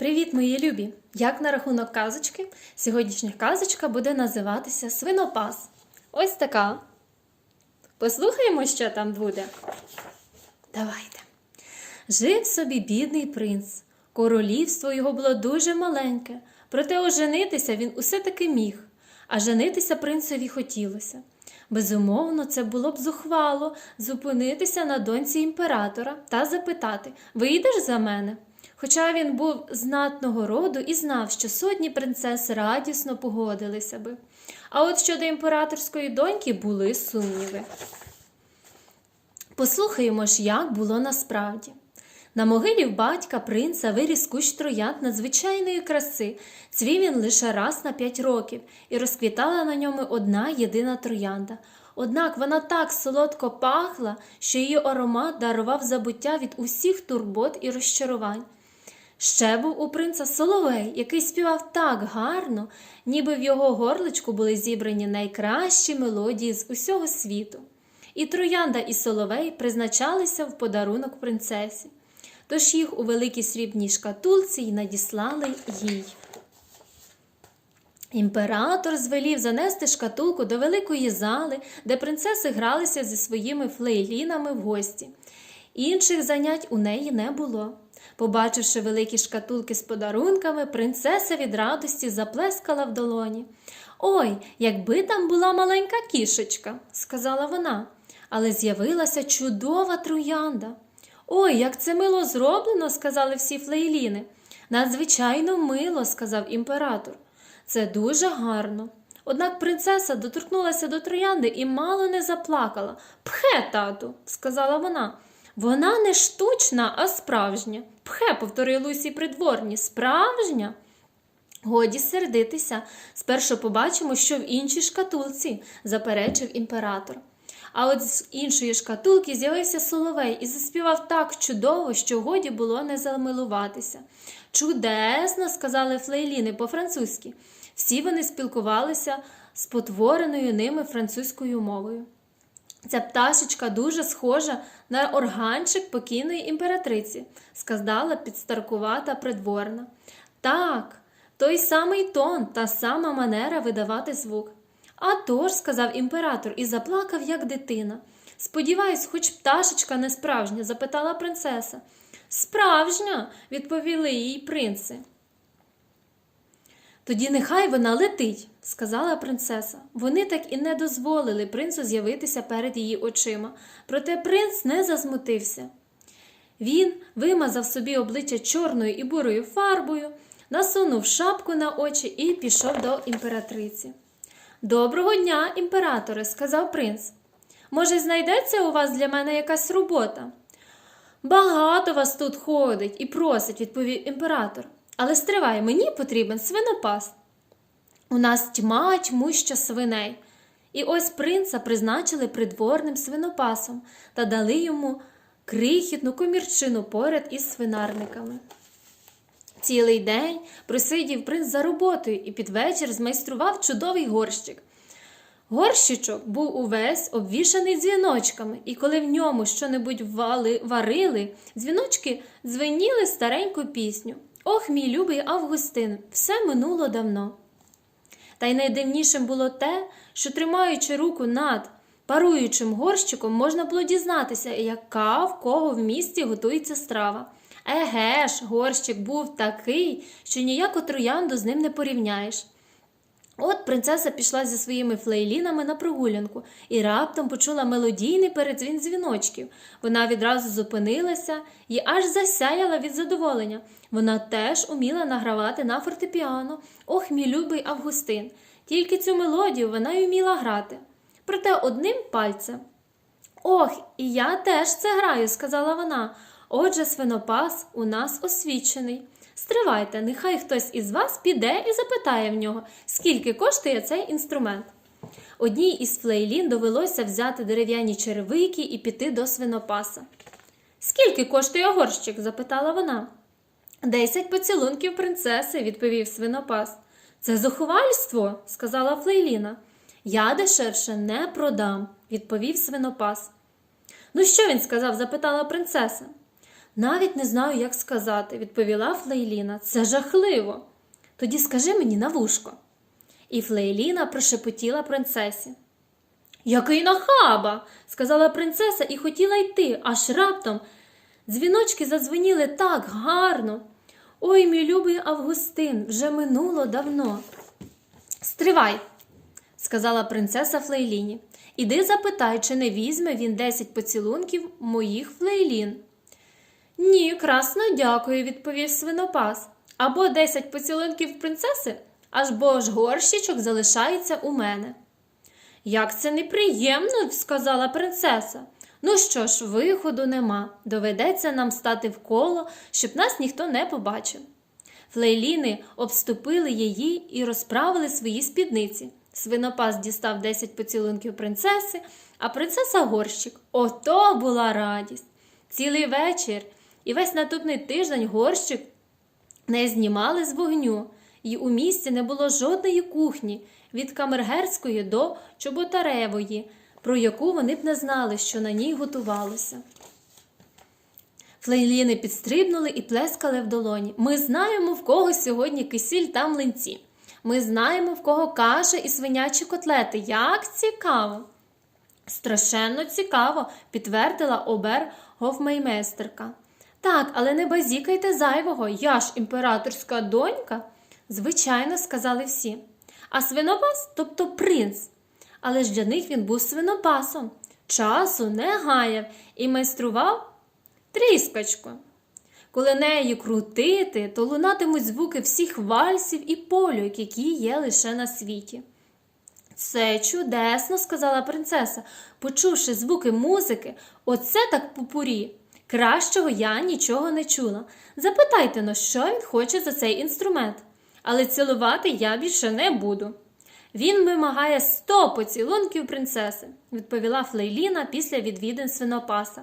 Привіт, мої любі! Як на рахунок казочки? Сьогоднішня казочка буде називатися Свинопас. Ось така. Послухаємо, що там буде. Давайте. Жив собі бідний принц. Королівство його було дуже маленьке, проте оженитися він усе таки міг, а женитися принцеві хотілося. Безумовно, це було б зухвало зупинитися на доньці імператора та запитати Вийдеш за мене? Хоча він був знатного роду і знав, що сотні принцес радісно погодилися би. А от щодо імператорської доньки були сумніви. Послухаємо ж, як було насправді. На могилі в батька принца виріс кущ троянд надзвичайної краси. Цвів він лише раз на п'ять років, і розквітала на ньому одна єдина троянда. Однак вона так солодко пахла, що її аромат дарував забуття від усіх турбот і розчарувань. Ще був у принца Соловей, який співав так гарно, ніби в його горличку були зібрані найкращі мелодії з усього світу. І троянда і Соловей призначалися в подарунок принцесі, тож їх у великій срібній шкатулці й надіслали їй. Імператор звелів занести шкатулку до великої зали, де принцеси гралися зі своїми флейлінами в гості. Інших занять у неї не було. Побачивши великі шкатулки з подарунками, принцеса від радості заплескала в долоні. Ой, якби там була маленька кішечка, сказала вона, але з'явилася чудова троянда. Ой, як це мило зроблено, сказали всі флейліни. Надзвичайно мило, сказав імператор. Це дуже гарно. Однак принцеса доторкнулася до троянди і мало не заплакала. Пхе, тату, сказала вона. Вона не штучна, а справжня. Пхе, повторили усі придворні, справжня. Годі сердитися. Спершу побачимо, що в іншій шкатулці, заперечив імператор. А от з іншої шкатулки з'явився соловей і заспівав так чудово, що годі було не замилуватися. Чудесно, сказали флейліни по-французьки. Всі вони спілкувалися з потвореною ними французькою мовою. Ця пташечка дуже схожа на органчик покійної імператриці, сказала підстаркувата придворна. Так, той самий тон, та сама манера видавати звук. «А тож», – сказав імператор і заплакав, як дитина. Сподіваюсь, хоч пташечка не справжня, запитала принцеса. Справжня, відповіли їй принци. Тоді нехай вона летить, сказала принцеса. Вони так і не дозволили принцу з'явитися перед її очима, проте принц не засмутився. Він вимазав собі обличчя чорною і бурою фарбою, насунув шапку на очі і пішов до імператриці. Доброго дня, імператоре, сказав принц. Може, знайдеться у вас для мене якась робота? Багато вас тут ходить і просить, відповів імператор. Але стривай, мені потрібен свинопас. У нас тьма тьмуща свиней. І ось принца призначили придворним свинопасом та дали йому крихітну комірчину поряд із свинарниками. Цілий день просидів принц за роботою і під вечір змайстрував чудовий горщик. Горщичок був увесь обвішаний дзвіночками, і коли в ньому щонебудь вали, варили, дзвіночки дзвеніли стареньку пісню. Ох, мій любий Августин, все минуло давно. Та й найдивнішим було те, що, тримаючи руку над паруючим горщиком, можна було дізнатися, яка в кого в місті готується страва. Еге ж, горщик був такий, що ніяку троянду з ним не порівняєш. От принцеса пішла зі своїми флейлінами на прогулянку і раптом почула мелодійний передзвін дзвіночків. Вона відразу зупинилася і аж засяяла від задоволення. Вона теж уміла награвати на фортепіано. Ох, мій любий Августин. Тільки цю мелодію вона й уміла грати. Проте одним пальцем. Ох, і я теж це граю, сказала вона. Отже, свинопас у нас освічений. Стривайте, нехай хтось із вас піде і запитає в нього, скільки коштує цей інструмент. Одній із флейлін довелося взяти дерев'яні черевики і піти до свинопаса. Скільки коштує горщик? запитала вона. Десять поцілунків принцеси, відповів свинопас. Це зухвальство, сказала Флейліна. Я дешевше не продам, відповів свинопас. Ну, що він сказав? запитала принцеса. Навіть не знаю, як сказати, відповіла Флейліна. Це жахливо. Тоді скажи мені на вушко. І Флейліна прошепотіла принцесі. Який нахаба, сказала принцеса і хотіла йти, аж раптом дзвіночки задзвоніли так гарно. Ой, мій любий Августин, вже минуло давно. Стривай, сказала принцеса Флейліні. Іди запитай, чи не візьме він десять поцілунків моїх флейлін. Ні, красно дякую, відповів свинопас. Або десять поцілунків принцеси, аж бо ж горщичок залишається у мене. Як це неприємно, сказала принцеса. Ну що ж, виходу нема. Доведеться нам стати в коло, щоб нас ніхто не побачив. Флейліни обступили її і розправили свої спідниці. Свинопас дістав 10 поцілунків принцеси, а принцеса горщик. Ото була радість. Цілий вечір і весь наступний тиждень горщик не знімали з вогню, і у місті не було жодної кухні від камергерської до чоботаревої, про яку вони б не знали, що на ній готувалося. Флейліни підстрибнули і плескали в долоні. Ми знаємо, в кого сьогодні кисіль та млинці. Ми знаємо, в кого каша і свинячі котлети. Як цікаво! Страшенно цікаво, підтвердила обер гофмеймейстерка. Так, але не базікайте зайвого, я ж імператорська донька, звичайно, сказали всі. А свинопас, тобто принц. Але ж для них він був свинопасом, часу не гаяв і майстрував тріскачку. Коли нею крутити, то лунатимуть звуки всіх вальсів і польок, які є лише на світі. Це чудесно, сказала принцеса, почувши звуки музики, оце так пупурі. Кращого я нічого не чула. Запитайте но, що він хоче за цей інструмент, але цілувати я більше не буду. Він вимагає сто поцілунків принцеси, відповіла Флейліна після відвідин свинопаса.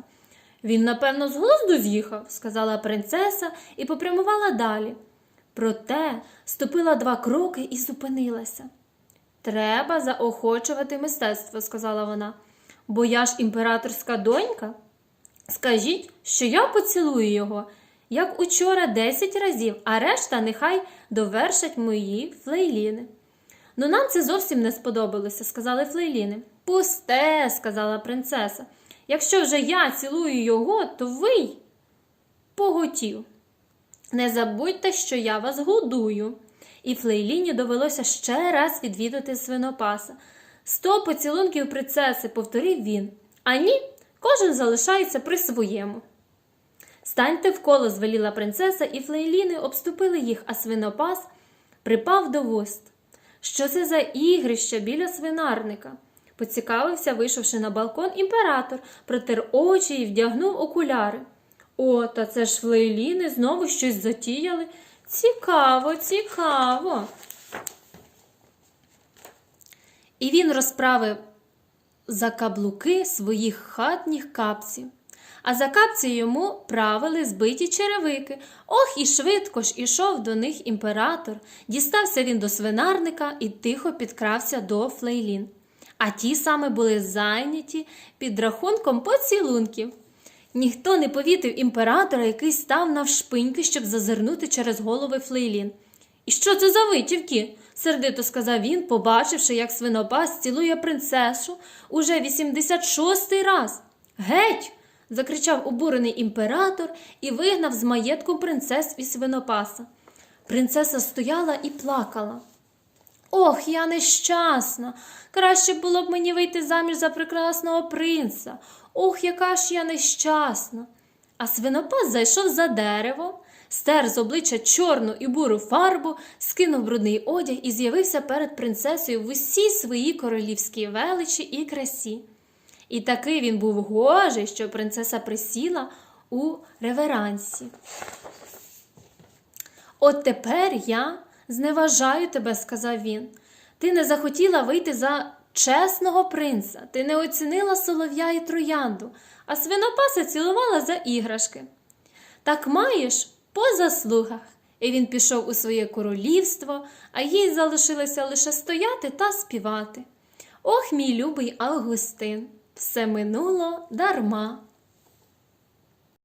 Він, напевно, з глузду з'їхав, сказала принцеса і попрямувала далі. Проте ступила два кроки і зупинилася. Треба заохочувати мистецтво, сказала вона, бо я ж імператорська донька. Скажіть, що я поцілую його, як учора десять разів, а решта нехай довершать мої флейліни. Ну нам це зовсім не сподобалося, сказали флейліни. Пусте, сказала принцеса. Якщо вже я цілую його, то ви й поготів. Не забудьте, що я вас годую. І Флейліні довелося ще раз відвідати свинопаса. Сто поцілунків принцеси, повторив він. А ні, кожен залишається при своєму. Станьте в коло, звеліла принцеса, і флейліни обступили їх, а свинопас припав до вуст. Що це за ігрище біля свинарника? Поцікавився, вийшовши на балкон, імператор, протер очі і вдягнув окуляри. О, та це ж флейліни знову щось затіяли. Цікаво, цікаво. І він розправив за каблуки своїх хатніх капців. А за капці йому правили збиті черевики. Ох, і швидко ж ішов до них імператор. Дістався він до свинарника і тихо підкрався до флейлін. А ті саме були зайняті під рахунком поцілунків. Ніхто не повітив імператора, який став навшпиньки, щоб зазирнути через голови флейлін. І що це за витівки? Сердито сказав він, побачивши, як свинопас цілує принцесу уже 86-й раз. Геть! закричав обурений імператор і вигнав з маєтку принцес і свинопаса. Принцеса стояла і плакала. Ох, я нещасна. Краще було б мені вийти заміж за прекрасного принца. Ох, яка ж я нещасна. А свинопас зайшов за дерево, стер з обличчя чорну і буру фарбу, скинув брудний одяг і з'явився перед принцесою в усій своїй королівській величі і красі. І такий він був гожий, що принцеса присіла у реверансі. От тепер я зневажаю тебе, сказав він. Ти не захотіла вийти за чесного принца, ти не оцінила солов'я і троянду, а свинопаса цілувала за іграшки. Так маєш по заслугах. І він пішов у своє королівство, а їй залишилося лише стояти та співати. Ох, мій любий Августин, все минуло дарма.